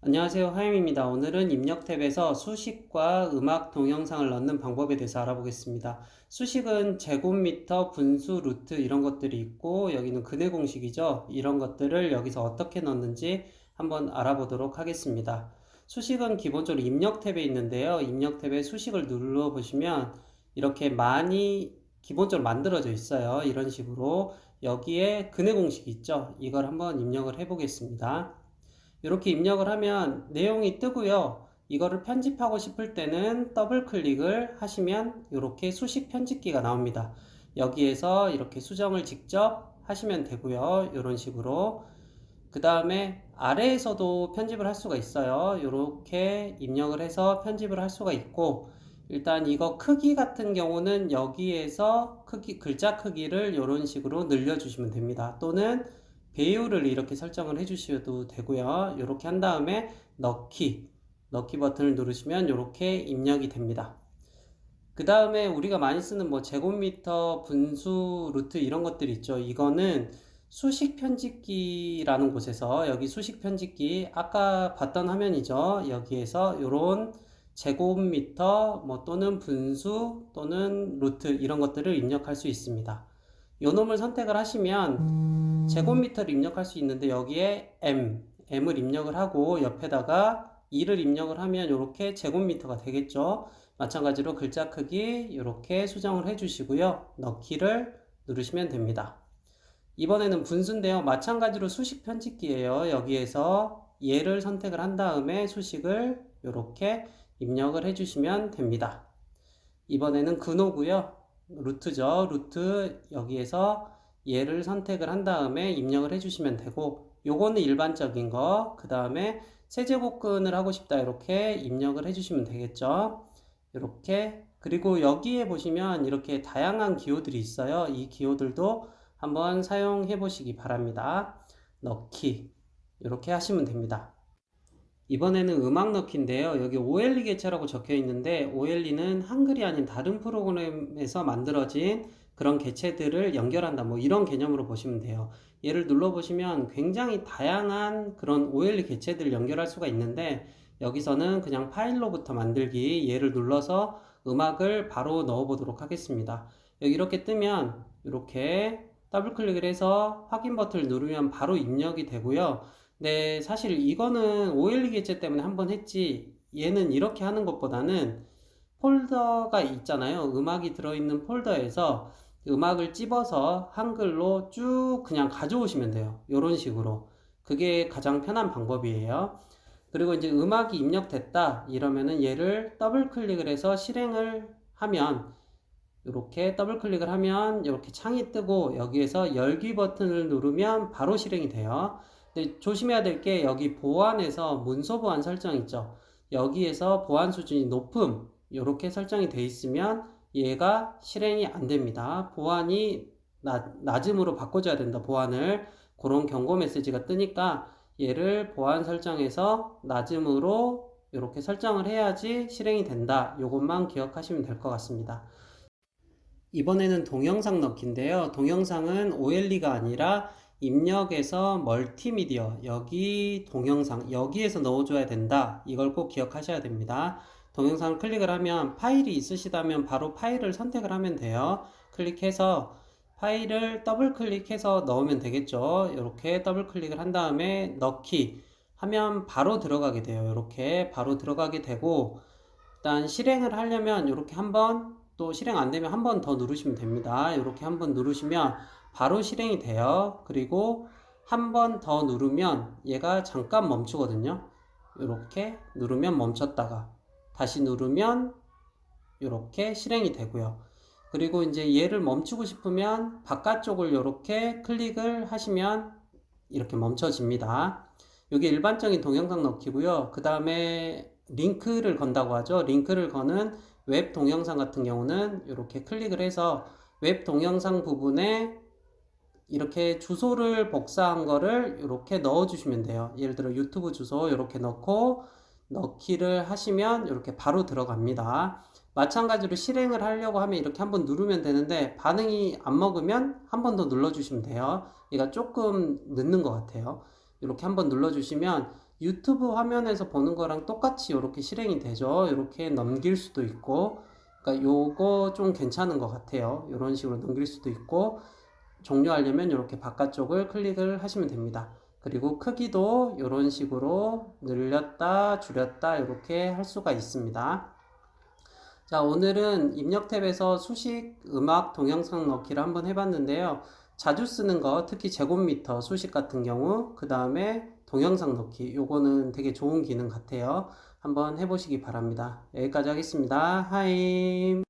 안녕하세요. 하임입니다. 오늘은 입력 탭에서 수식과 음악 동영상을 넣는 방법에 대해서 알아보겠습니다. 수식은 제곱미터, 분수, 루트 이런 것들이 있고 여기는 근해 공식이죠. 이런 것들을 여기서 어떻게 넣는지 한번 알아보도록 하겠습니다. 수식은 기본적으로 입력 탭에 있는데요. 입력 탭에 수식을 눌러 보시면 이렇게 많이 기본적으로 만들어져 있어요. 이런 식으로 여기에 근해 공식이 있죠. 이걸 한번 입력을 해 보겠습니다. 이렇게 입력을 하면 내용이 뜨고요. 이거를 편집하고 싶을 때는 더블 클릭을 하시면 이렇게 수식 편집기가 나옵니다. 여기에서 이렇게 수정을 직접 하시면 되고요. 이런 식으로. 그 다음에 아래에서도 편집을 할 수가 있어요. 이렇게 입력을 해서 편집을 할 수가 있고, 일단 이거 크기 같은 경우는 여기에서 크기, 글자 크기를 이런 식으로 늘려주시면 됩니다. 또는 배율을 이렇게 설정을 해주셔도 되고요. 이렇게 한 다음에 넣기, 넣기 버튼을 누르시면 이렇게 입력이 됩니다. 그 다음에 우리가 많이 쓰는 뭐 제곱미터, 분수, 루트 이런 것들 있죠. 이거는 수식 편집기라는 곳에서 여기 수식 편집기 아까 봤던 화면이죠. 여기에서 이런 제곱미터 뭐 또는 분수 또는 루트 이런 것들을 입력할 수 있습니다. 요 놈을 선택을 하시면 제곱미터를 입력할 수 있는데 여기에 m, m을 입력을 하고 옆에다가 2를 입력을 하면 이렇게 제곱미터가 되겠죠. 마찬가지로 글자 크기 이렇게 수정을 해주시고요. 넣기를 누르시면 됩니다. 이번에는 분수인데요. 마찬가지로 수식 편집기예요. 여기에서 얘를 선택을 한 다음에 수식을 이렇게 입력을 해주시면 됩니다. 이번에는 근호고요. 루트죠. 루트 여기에서 얘를 선택을 한 다음에 입력을 해주시면 되고 요거는 일반적인 거. 그 다음에 세제곱근을 하고 싶다 이렇게 입력을 해주시면 되겠죠. 이렇게 그리고 여기에 보시면 이렇게 다양한 기호들이 있어요. 이 기호들도 한번 사용해 보시기 바랍니다. 넣기 이렇게 하시면 됩니다. 이번에는 음악 넣기인데요. 여기 OLE 개체라고 적혀 있는데 OLE는 한글이 아닌 다른 프로그램에서 만들어진 그런 개체들을 연결한다. 뭐 이런 개념으로 보시면 돼요. 얘를 눌러보시면 굉장히 다양한 그런 OLE 개체들을 연결할 수가 있는데 여기서는 그냥 파일로부터 만들기 얘를 눌러서 음악을 바로 넣어 보도록 하겠습니다. 여기 이렇게 뜨면 이렇게 더블 클릭을 해서 확인 버튼을 누르면 바로 입력이 되고요. 네, 사실 이거는 OLE 개체 때문에 한번 했지 얘는 이렇게 하는 것보다는 폴더가 있잖아요. 음악이 들어있는 폴더에서 음악을 찝어서 한글로 쭉 그냥 가져오시면 돼요. 이런 식으로. 그게 가장 편한 방법이에요. 그리고 이제 음악이 입력됐다 이러면은 얘를 더블 클릭을 해서 실행을 하면 이렇게 더블 클릭을 하면 이렇게 창이 뜨고 여기에서 열기 버튼을 누르면 바로 실행이 돼요. 근데 조심해야 될 게 여기 보안에서 문서 보안 설정 있죠. 여기에서 보안 수준이 높음 이렇게 설정이 돼 있으면 얘가 실행이 안 됩니다. 보안이 낮, 낮음으로 바꿔줘야 된다. 보안을 그런 경고 메시지가 뜨니까 얘를 보안 설정에서 낮음으로 이렇게 설정을 해야지 실행이 된다. 이것만 기억하시면 될 것 같습니다. 이번에는 동영상 넣기인데요. 동영상은 OLE가 아니라 입력에서 멀티미디어 여기 동영상 여기에서 넣어줘야 된다. 이걸 꼭 기억하셔야 됩니다. 동영상을 클릭을 하면 파일이 있으시다면 바로 파일을 선택을 하면 돼요. 클릭해서 파일을 더블 클릭해서 넣으면 되겠죠. 이렇게 더블 클릭을 한 다음에 넣기 하면 바로 들어가게 돼요. 이렇게 바로 들어가게 되고 일단 실행을 하려면 이렇게 한번 또 실행 안 되면 한 번 더 누르시면 됩니다. 이렇게 한 번 누르시면 바로 실행이 돼요. 그리고 한 번 더 누르면 얘가 잠깐 멈추거든요. 이렇게 누르면 멈췄다가 다시 누르면 이렇게 실행이 되고요. 그리고 이제 얘를 멈추고 싶으면 바깥쪽을 이렇게 클릭을 하시면 이렇게 멈춰집니다. 이게 일반적인 동영상 넣기고요. 그 다음에 링크를 건다고 하죠. 링크를 거는 웹 동영상 같은 경우는 이렇게 클릭을 해서 웹 동영상 부분에 이렇게 주소를 복사한 거를 이렇게 넣어 주시면 돼요. 예를 들어 유튜브 주소 이렇게 넣고 넣기를 하시면 이렇게 바로 들어갑니다. 마찬가지로 실행을 하려고 하면 이렇게 한번 누르면 되는데 반응이 안 먹으면 한 번 더 눌러주시면 돼요. 얘가 조금 늦는 것 같아요. 이렇게 한번 눌러주시면 유튜브 화면에서 보는 거랑 똑같이 이렇게 실행이 되죠. 이렇게 넘길 수도 있고, 그러니까 요거 좀 괜찮은 것 같아요. 이런 식으로 넘길 수도 있고, 종료하려면 이렇게 바깥쪽을 클릭을 하시면 됩니다. 그리고 크기도 이런 식으로 늘렸다, 줄였다, 이렇게 할 수가 있습니다. 자, 오늘은 입력 탭에서 수식, 음악, 동영상 넣기를 한번 해봤는데요. 자주 쓰는 거, 특히 제곱미터 수식 같은 경우, 그 다음에 동영상 넣기, 요거는 되게 좋은 기능 같아요. 한번 해보시기 바랍니다. 여기까지 하겠습니다. 하임.